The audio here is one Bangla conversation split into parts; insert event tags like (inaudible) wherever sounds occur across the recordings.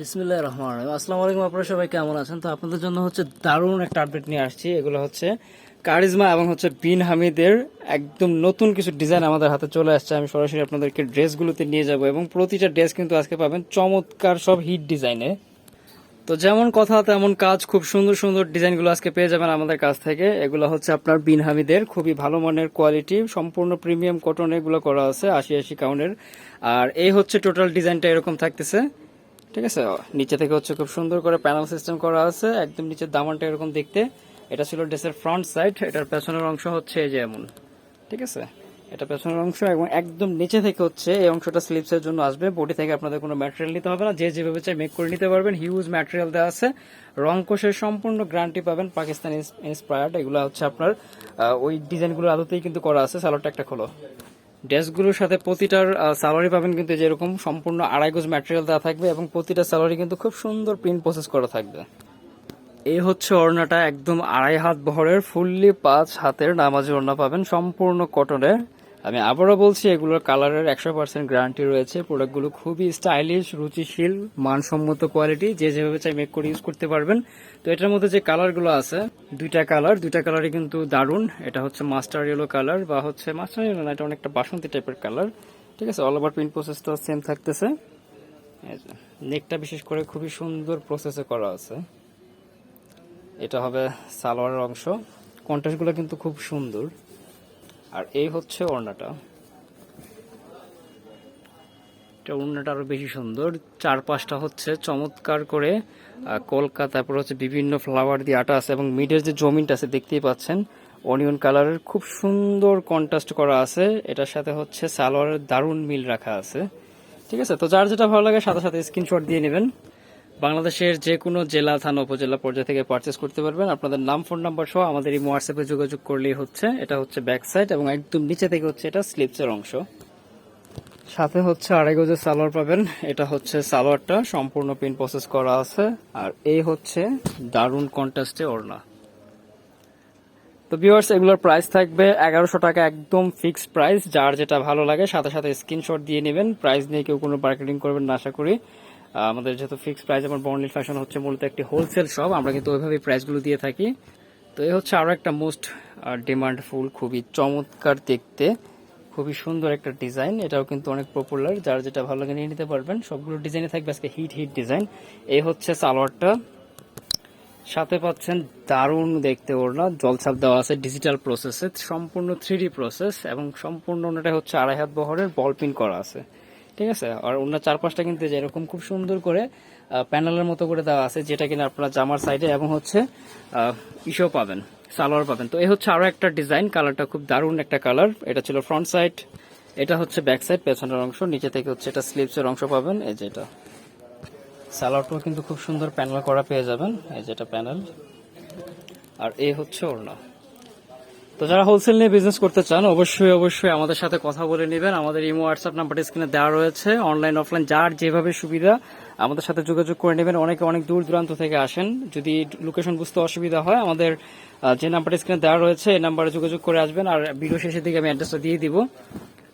বিসমিল্লাহ রহমান রহিম। আসসালামু আলাইকুম, আপনারা সবাই কেমন আছেন? তো আপনাদের জন্য হচ্ছে দারুণ একটা আপডেট নিয়ে আসছি। এগুলো হচ্ছে কারিজমা এবং হচ্ছে বিন হামিদের একদম নতুন কিছু ডিজাইন আমাদের হাতে চলে আসছে। আমি সরাসরি আপনাদেরকে ড্রেসগুলোতে নিয়ে যাব এবং প্রতিটা ড্রেস কিন্তু আজকে পাবেন চমৎকার সব হিট ডিজাইনে তো যেমন কথা, তেমন কাজ, খুব সুন্দর সুন্দর ডিজাইনগুলো আজকে পেয়ে যাবেন আমাদের কাছ থেকে। এগুলো হচ্ছে আপনার বিন হামিদের, খুবই ভালো মানের কোয়ালিটি সম্পূর্ণ প্রিমিয়াম কটন এগুলো করা আছে, আশি আশি কাউন্টের আর এই হচ্ছে টোটাল ডিজাইনটা এরকম থাকতেছে। ঠিক আছে? নিচে থেকে হচ্ছে খুব সুন্দর করে প্যানেল সিস্টেম করা আছে। একদম নিচের দামানটা এরকম দেখতে। এটা ছিল ড্রেসের ফ্রন্ট সাইড এটার পেছনের অংশ হচ্ছে এই যে এমন। ঠিক আছে? এটা পেছনের অংশ এবং একদম নিচে থেকে হচ্ছে এই অংশটা স্লিপসের জন্য আসবে। বডি থেকে আপনাদের কোনো ম্যাটেরিয়াল নিতে হবে না। যে যেভাবে চাই মেক করে নিতে পারবেন। হিউজ ম্যাটেরিয়াল দেওয়া আছে। রং কোষের সম্পূর্ণ গ্যারান্টি পাবেন। পাকিস্তানি ইন্সপায়ার্ড এগুলো হচ্ছে আপনার ওই ডিজাইনগুলো আদতেই কিন্তু করা আছে। সালোয়ারটা একটা খোলো। ড্রেসগুলোর সাথে প্রতিটার স্যালারি পাবেন কিন্তু যেরকম সম্পূর্ণ আড়াই গোজ ম্যাটেরিয়াল দেওয়া থাকবে এবং প্রতিটা স্যালারি কিন্তু খুব সুন্দর প্রিন্ট প্রসেস করা থাকবে। এই হচ্ছে ওড়নাটা, একদম আড়াই হাত বহরের ফুললি পাঁচ হাতের নামাজি ওড়না পাবেন, সম্পূর্ণ কটনের আমি আবারও বলছি, এগুলোর কালারের একশো পার্সেন্ট গ্যারান্টি রয়েছে। প্রোডাক্টগুলো খুবই স্টাইলিশ রুচিশীল, মানসম্মত কোয়ালিটি যে যেভাবে চাই মেক করে ইউজ করতে পারবেন। তো এটার মধ্যে যে কালারগুলো আছে, দুইটা কালার, দুইটা কালারই কিন্তু দারুণ। এটা হচ্ছে মাস্টার ইয়েলো কালার বা হচ্ছে মাস্টার ইয়েলো না, এটা অনেকটা বাসন্তী টাইপের কালার ঠিক আছে অল ওভার প্রিন্ট প্রসেসটা সেম থাকতেছে। নেকটা বিশেষ করে খুবই সুন্দর প্রসেসে করা আছে। এটা হবে সালোয়ারের অংশ। কন্ট্রাস্টগুলো কিন্তু খুব সুন্দর। আর এই হচ্ছে ওড়নাটা। এটা ওড়নাটা আরও বেশি সুন্দর। চার পাঁচটা হচ্ছে চমৎকার করে আহ, কলকা তারপর হচ্ছে বিভিন্ন ফ্লাওয়ার দিয়ে আটা আছে এবং মিডের যে জমিনটা আছে দেখতেই পাচ্ছেন অনিয়ন কালারের খুব সুন্দর কন্ট্রাস্ট করা আছে। এটার সাথে হচ্ছে সালোয়ারের দারুণ মিল রাখা আছে। ঠিক আছে? তো যার যেটা ভালো লাগে সাথে সাথে স্ক্রিনশট দিয়ে নেবেন। বাংলাদেশের যে কোনো জেলা, থানা, উপজেলা পর্যায়ে থেকে পারচেস করতে পারবেন। আপনাদের নাম ফোন নাম্বার সহ আমাদের এই হোয়াটসঅ্যাপে যোগাযোগ করলেই হচ্ছে। এটা হচ্ছে ব্যাক সাইড এবং একদম নিচে থেকে হচ্ছে এটা স্লিপসের অংশ। সাথে হচ্ছে আড়াই গজের সালোয়ার পাবেন। এটা হচ্ছে সালোয়ারটা, সম্পূর্ণ পিন প্রসেস করা আছে। আর এই হচ্ছে দারুণ কন্ট্রাস্টে ওড়না। তো ভিউয়ার্স এগুলোর প্রাইস থাকবে এগারোশো টাকা একদম ফিক্সড প্রাইস যার যেটা ভালো লাগে, সাথে সাথে স্ক্রিনশট দিয়ে নেবেন। প্রাইস নিয়ে কেউ কোনো মার্কেটিং করবেন না, আশা করি। আমাদের যেহেতু ফিক্সড প্রাইস আমার বর্ণিল ফ্যাশন হচ্ছে মূলত একটি হোলসেল শপ আমরা কিন্তু ওইভাবেই প্রাইসগুলো দিয়ে থাকি। তো এই হচ্ছে আরও একটা মোস্ট ডিমান্ড ফুল খুবই চমৎকার দেখতে, খুবই সুন্দর একটা ডিজাইন এটাও কিন্তু অনেক পপুলার যার যেটা ভালো লাগে নিয়ে নিতে পারবেন। সবগুলো ডিজাইনে থাকবে আজকে হিট হিট ডিজাইন এই হচ্ছে সালোয়ারটা। সাথে পাচ্ছেন দারুণ দেখতে ওড়না, জলছাপ দেওয়া আছে ডিজিটাল প্রসেসে সম্পূর্ণ থ্রি প্রসেস এবং সম্পূর্ণ ওনাটা হচ্ছে আড়াই হাত বহরের বল পিন করা আছে। ঠিক আছে? আর ওনার চারপাশটা কিন্তু যেরকম খুব সুন্দর করে প্যানেলের মতো করে দেওয়া আছে, যেটা কিনা আপনারা জামার সাইডে এবং হচ্ছে ইসও পাবেন, সালোয়ার পাবেন। তো এই হচ্ছে আরও একটা ডিজাইন, কালারটা খুব দারুণ একটা কালার। এটা ছিল ফ্রন্ট সাইড, এটা হচ্ছে ব্যাক সাইড, পেছনের অংশ, নিচে থেকে হচ্ছে এটা স্লিপসের অংশ পাবেন। এই যে এটা, সালোয়ারটাও কিন্তু খুব সুন্দর প্যানেল করা পেয়ে যাবেন, এই যেটা প্যানেল। আর এই হচ্ছে ওড়না। তো যারা হোলসেল নিয়ে বিজনেস করতে চান, অবশ্যই অবশ্যই আমাদের সাথে কথা বলে নেবেন। আমাদের ইমো হোয়াটসঅ্যাপ নাম্বারটি স্ক্রিনে দেওয়া রয়েছে। অনলাইন অফলাইন যার যেভাবে সুবিধা, আমাদের সাথে যোগাযোগ করে নেবেন। অনেকে অনেক দূর দূরান্ত থেকে আসেন। যদি লোকেশন বুঝতে অসুবিধা হয়, আমাদের যে নাম্বারটি স্ক্রিনে দেওয়া রয়েছে, এই নাম্বারে যোগাযোগ করে আসবেন। আর ভিডিও শেষের দিকে আমি অ্যাড্রেসটা দিয়ে দিব।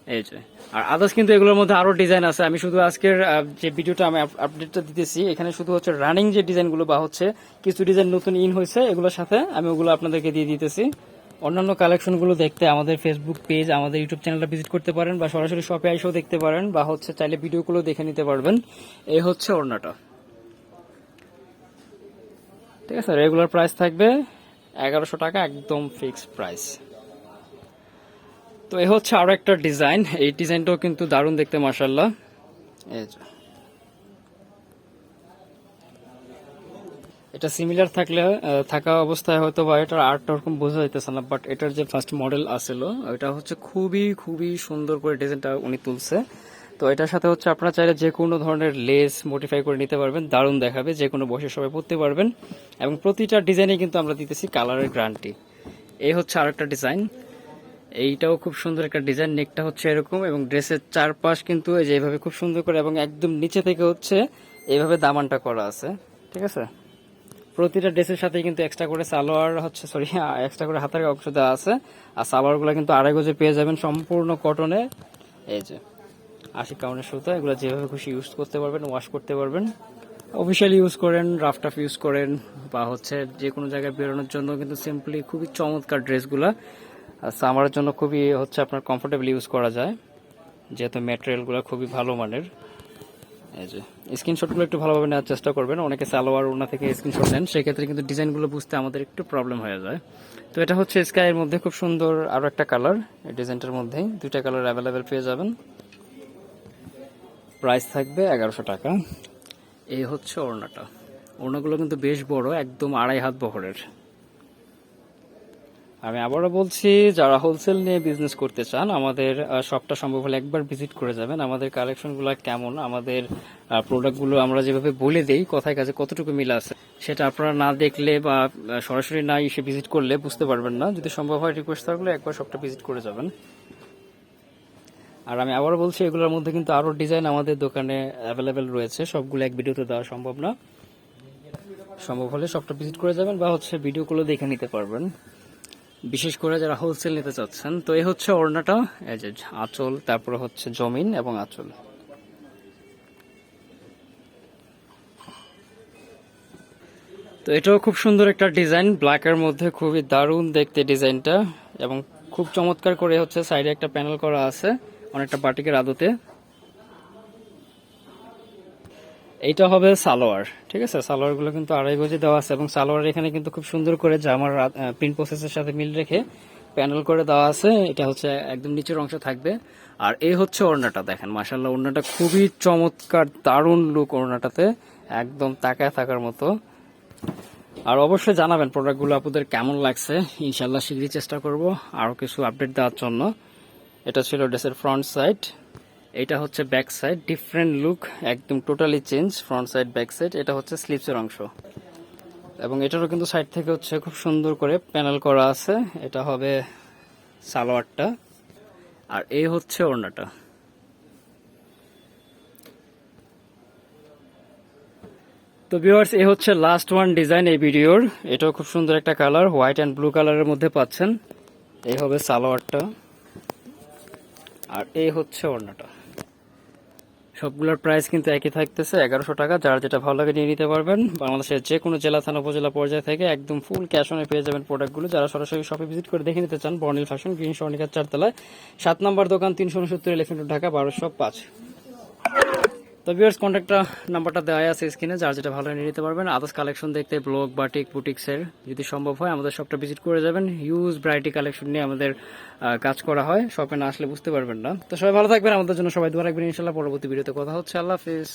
এই যে। আর আদার্স কিন্তু এগুলোর মধ্যে আরও ডিজাইন আছে। আমি শুধু আজকের যে ভিডিওটা আমি আপ- আপডেটটা দিতেছি, এখানে শুধু হচ্ছে রানিং যে ডিজাইনগুলো বা হচ্ছে কিছু ডিজাইন নতুন ইন হয়েছে, এগুলোর সাথে আমি ওগুলো আপনাদেরকে দিয়ে দিতেছি। অন্যান্য কালেকশনগুলো দেখতে আমাদের ফেসবুক পেজ আমাদের ইউটিউব চ্যানেলটা ভিজিট করতে পারেন বা সরাসরি শপে এসেও দেখতে পারেন বা হচ্ছে চাইলে ভিডিওগুলো দেখে নিতে পারবেন। এই হচ্ছে ওড়নাটা। ঠিক আছে রেগুলার প্রাইস থাকবে এগারোশো টাকা, একদম ফিক্সড প্রাইস তো এ হচ্ছে আরও একটা ডিজাইন এই ডিজাইনটাও কিন্তু দারুণ দেখতে মার্শাল্লাহ এই এটা সিমিলার থাকলে থাকা অবস্থায় হয়তো বা এটার আর্টটা ওরকম বোঝা যাইতেছে না বাট এটার যে ফার্স্ট মডেল আসছিল এটা হচ্ছে খুবই খুবই সুন্দর করে ডিজাইনটা উনি তুলছে। তো এটার সাথে হচ্ছে আপনারা চাইলে যে কোনো ধরনের লেস মডিফাই করে নিতে পারবেন, দারুণ দেখাবে, যে কোনো বয়সের সবাই পড়তে পারবেন। এবং প্রতিটা ডিজাইনে কিন্তু আমরা দিতেছি কালারের গ্যারান্টি এই হচ্ছে আরেকটা ডিজাইন এইটাও খুব সুন্দর একটা ডিজাইন নেকটা হচ্ছে এরকম, এবং ড্রেসের চারপাশ কিন্তু এই যে এইভাবে খুব সুন্দর করে, এবং একদম নিচে থেকে হচ্ছে এইভাবে দামানটা করা আছে। ঠিক আছে? প্রতিটা ড্রেসের সাথে কিন্তু এক্সট্রা করে সালোয়ার হচ্ছে সরি এক্সট্রা (laughs) করে হাতের অংশ দেওয়া আছে। আর সালোয়ারগুলো কিন্তু আড়াই গজে পেয়ে যাবেন সম্পূর্ণ কটনে এই যে আশি কাউনের সুতো, এগুলো যেভাবে খুশি ইউজ করতে পারবেন ওয়াশ করতে পারবেন। অফিসিয়াল ইউজ করেন রাফ টাফ ইউজ করেন, বা হচ্ছে যে কোনো জায়গায় বেরোনোর জন্য কিন্তু সিম্পলি খুবই চমৎকার ড্রেসগুলো। সামারের জন্য খুবই হচ্ছে আপনার কমফোর্টেবল ইউজ করা যায়। যেহেতু ম্যাটেরিয়ালগুলো খুবই ভালো মানের। এই যে স্ক্রিনশটগুলো একটু ভালোভাবে নেওয়ার চেষ্টা করবেন। অনেকে সালোয়ার ওনা থেকে স্ক্রিনশট নেন, সেক্ষেত্রে কিন্তু ডিজাইনগুলো বুঝতে আমাদের একটু প্রবলেম হয়ে যায়। তো এটা হচ্ছে স্কাইয়ের মধ্যে খুব সুন্দর আরও একটা কালার এই ডিজাইনটার মধ্যেই। দুইটা কালার অ্যাভেলেবেল পেয়ে যাবেন। প্রাইস থাকবে এগারোশো টাকা। এই হচ্ছে ওড়নাটা। ওড়নাগুলো কিন্তু বেশ বড়, একদম আড়াই হাত বহরের। আমি আবারও বলছি, যারা হোলসেল নিয়ে বিজনেস করতে চান, আমাদের শপটা সম্ভব হলে একবার ভিজিট করে যাবেন। আমাদের কালেকশনগুলো কেমন? আমাদের প্রোডাক্টগুলো আমরা যেভাবে বলে দেই, কথায় কাজে কতটুকু মিল আছে, সেটা আপনারা না দেখলে বা সরাসরি না এসে ভিজিট করলে বুঝতে পারবেন না। যদি সম্ভব হয় রিকোয়েস্ট থাকলে একবার শপটা ভিজিট করে যাবেন। আর আমি আবারও বলছি, এগুলোর মধ্যে কিন্তু আরও ডিজাইন আমাদের দোকানে অ্যাভেলেবেল রয়েছে। সবগুলো এক ভিডিওতে দেওয়া সম্ভব না। সম্ভব হলে সবটা ভিজিট করে যাবেন বা হচ্ছে ভিডিওগুলো দেখে নিতে পারবেন। বিশেষ করে যারা হোলসেল নিতে চাচ্ছেন, তো এই হচ্ছে ওড়নাটা যে আঁচল, তারপরে হচ্ছে জমিন এবং আঁচল। তো এটাও খুব সুন্দর একটা ডিজাইন ব্ল্যাকের মধ্যে খুবই দারুণ দেখতে ডিজাইনটা, এবং খুব চমৎকার করে হচ্ছে সাইডে একটা প্যানেল করা আছে, অনেকটা বাটিকের আদতে। এইটা হবে সালোয়ার, ঠিক আছে? সালোয়ারগুলো কিন্তু আড়াই গজে দেওয়া আছে এবং সালোয়ার এখানে কিন্তু খুব সুন্দর করে জামার প্রিন্ট প্রসেসের সাথে মিল রেখে প্যানেল করে দেওয়া আছে। এটা হচ্ছে একদম নিচের অংশ থাকবে। আর এই হচ্ছে ওড়নাটা, দেখেন মাসাল্লাহ ওড়নাটা খুবই চমৎকার, দারুণ লুক ওড়নাটাতে, একদম তাকায় থাকার মতো। আর অবশ্যই জানাবেন প্রোডাক্টগুলো আপনাদের কেমন লাগছে। ইনশাল্লাহ শীঘ্রই চেষ্টা করব আরও কিছু আপডেট দেওয়ার জন্য। এটা ছিল ড্রেসের ফ্রন্ট সাইড এটা হচ্ছে ব্যাক সাইড ডিফারেন্ট লুক একদম totally change front side back side এটা হচ্ছে স্লিপসের অংশ। এবং এটারও কিন্তু সাইড থেকে হচ্ছে খুব সুন্দর করে প্যানেল করা আছে, এটা হবে সালোয়ারটা, আর এই হচ্ছে ওড়নাটা। তো ভিউয়ার্স এই হচ্ছে লাস্ট ওয়ান ডিজাইন এই ভিডিওর, এটাও খুব সুন্দর একটা কালার হোয়াইট অ্যান্ড ব্লু কালারের মধ্যে পাচ্ছেন। এই হবে সালোয়ারটা, আর এই হচ্ছে ওড়নাটা। সবগুলোর প্রাইস কিন্তু একই থাকতেছে, এগারোশো টাকা। যার যেটা ভালো লাগে নিয়ে নিতে পারবেন। বাংলাদেশের যে কোনো জেলা, থানা, উপজেলা পর্যায়ে থেকে একদম ফুল ক্যাশ অনে পেয়ে যাবেন প্রোডাক্টগুলো যারা সরাসরি শপে ভিজিট করে দেখে নিতে চান বর্নিল ফ্যাশন গ্রিন স্বর্ণিকার চারতলায়। সাত নম্বর দোকান, তিনশো উনসত্তর এলিফেন্ট ঢাকা, বারোশো পাঁচ। তো ভিউয়ার্স কন্ট্যাক্টটা নাম্বারটা দেওয়া আছে স্ক্রিনে যার যেটা ভালো নিয়ে নিতে পারবেন। আদার্স কালেকশন দেখতে ব্লগ বা বাটিক বুটিক্সের যদি সম্ভব হয়, আমাদের শপটা ভিজিট করে যাবেন। হিউজ ভ্যারাইটি কালেকশন নিয়ে আমাদের কাজ করা হয়। শপে না আসলে বুঝতে পারবেন না। তো সবাই ভালো থাকবেন। আমাদের জন্য সবাই দোয়া রাখবেন। ইনশাল্লাহ পরবর্তী ভিডিওতে কথা হচ্ছে। আল্লাহ হাফিজ।